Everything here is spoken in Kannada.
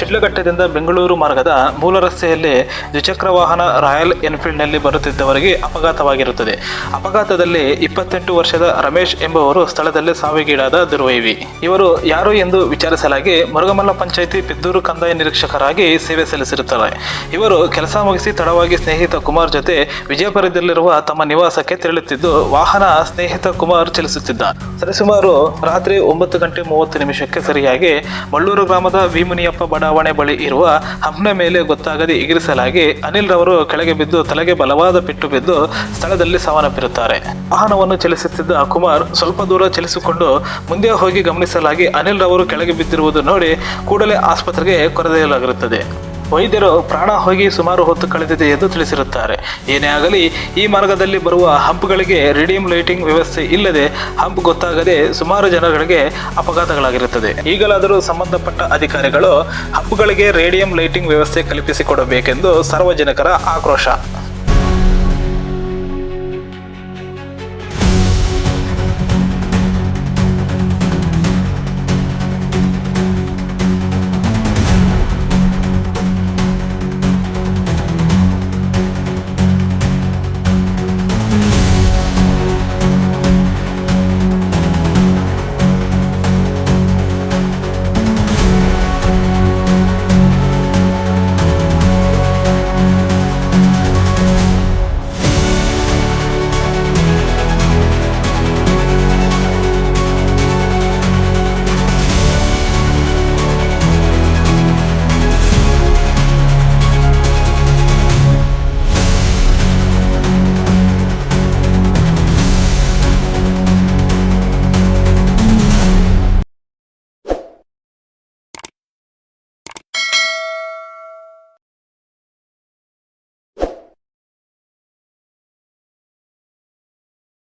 ಶಿಡ್ಲಘಟ್ಟದಿಂದ ಬೆಂಗಳೂರು ಮಾರ್ಗದ ಮೂಲ ರಸ್ತೆಯಲ್ಲಿ ದ್ವಿಚಕ್ರ ವಾಹನ ರಾಯಲ್ ಎನ್ಫೀಲ್ಡ್ನಲ್ಲಿ ಬರುತ್ತಿದ್ದವರಿಗೆ ಅಪಘಾತವಾಗಿರುತ್ತದೆ. ಅಪಘಾತದಲ್ಲಿ ಇಪ್ಪತ್ತೆಂಟು ವರ್ಷದ ರಮೇಶ್ ಎಂಬುವರು ಸ್ಥಳದಲ್ಲೇ ಸಾವಿಗೀಡಾದ ದುರ್ವೈವಿ. ಇವರು ಯಾರು ಎಂದು ವಿಚಾರಿಸಲಾಗಿ ಮುರುಗಮಲ್ಲ ಪಂಚಾಯಿತಿ ಪಿದ್ದೂರು ಕಂದಾಯ ನಿರೀಕ್ಷಕರಾಗಿ ಸೇವೆ ಸಲ್ಲಿಸಿರುತ್ತಾರೆ. ಇವರು ಕೆಲಸ ಮುಗಿಸಿ ತಡವಾಗಿ ಸ್ನೇಹಿತ ಕುಮಾರ್ ಜೊತೆ ವಿಜಯಪುರದಲ್ಲಿರುವ ತಮ್ಮ ನಿವಾಸಕ್ಕೆ ತೆರಳುತ್ತಿದ್ದು, ವಾಹನ ಸ್ನೇಹಿತ ಕುಮಾರ್ ಚಲಿಸುತ್ತಿದ್ದ. ಸರಿಸುಮಾರು ರಾತ್ರಿ ಒಂಬತ್ತು ಗಂಟೆ ಮೂವತ್ತು ನಿಮಿಷಕ್ಕೆ ಸರಿಯಾಗಿ ಮಳ್ಳೂರು ಗ್ರಾಮದ ಭೀಮುನಿಯಪ್ಪ ಬಡಾವಣೆ ಬಳಿ ಇರುವ ಹಂಪ್ನ ಮೇಲೆ ಗೊತ್ತಾಗದೆ ಇಗಿರಿಸಲಾಗಿ ಅನಿಲ್ ರವರು ಕೆಳಗೆ ಬಿದ್ದು ತಲೆಗೆ ಬಲವಾದ ಪೆಟ್ಟು ಬಿದ್ದು ಸ್ಥಳದಲ್ಲಿ ಸಾವನ್ನಪ್ಪಿರುತ್ತಾರೆ. ವಾಹನವನ್ನು ಚಲಿಸುತ್ತಿದ್ದ ಕುಮಾರ್ ಸ್ವಲ್ಪ ದೂರ ಚಲಿಸಿಕೊಂಡು ಮುಂದೆ ಹೋಗಿ ಗಮನಿಸಲಾಗಿ ಅನಿಲ್ ರವರು ಕೆಳಗೆ ಬಿದ್ದಿರುವುದು ನೋಡಿ ಕೂಡಲೇ ಆಸ್ಪತ್ರೆಗೆ ಕರೆದೊಯ್ಯಲಾಗಿರುತ್ತದೆ. ವೈದ್ಯರು ಪ್ರಾಣ ಹೋಗಿ ಸುಮಾರು ಹೊತ್ತು ಕಳೆದಿದೆ ಎಂದು ತಿಳಿಸಿರುತ್ತಾರೆ. ಏನೇ ಆಗಲಿ, ಈ ಮಾರ್ಗದಲ್ಲಿ ಬರುವ ಹಂಪ್ಗಳಿಗೆ ರೇಡಿಯಂ ಲೈಟಿಂಗ್ ವ್ಯವಸ್ಥೆ ಇಲ್ಲದೆ ಹಂಪ್ ಗೊತ್ತಾಗದೆ ಸುಮಾರು ಜನಗಳಿಗೆ ಅಪಘಾತಗಳಾಗಿರುತ್ತದೆ. ಈಗಲಾದರೂ ಸಂಬಂಧಪಟ್ಟ ಅಧಿಕಾರಿಗಳು ಹಂಪ್ಗಳಿಗೆ ರೇಡಿಯಂ ಲೈಟಿಂಗ್ ವ್ಯವಸ್ಥೆ ಕಲ್ಪಿಸಿಕೊಡಬೇಕೆಂದು ಸಾರ್ವಜನಿಕರ ಆಕ್ರೋಶ.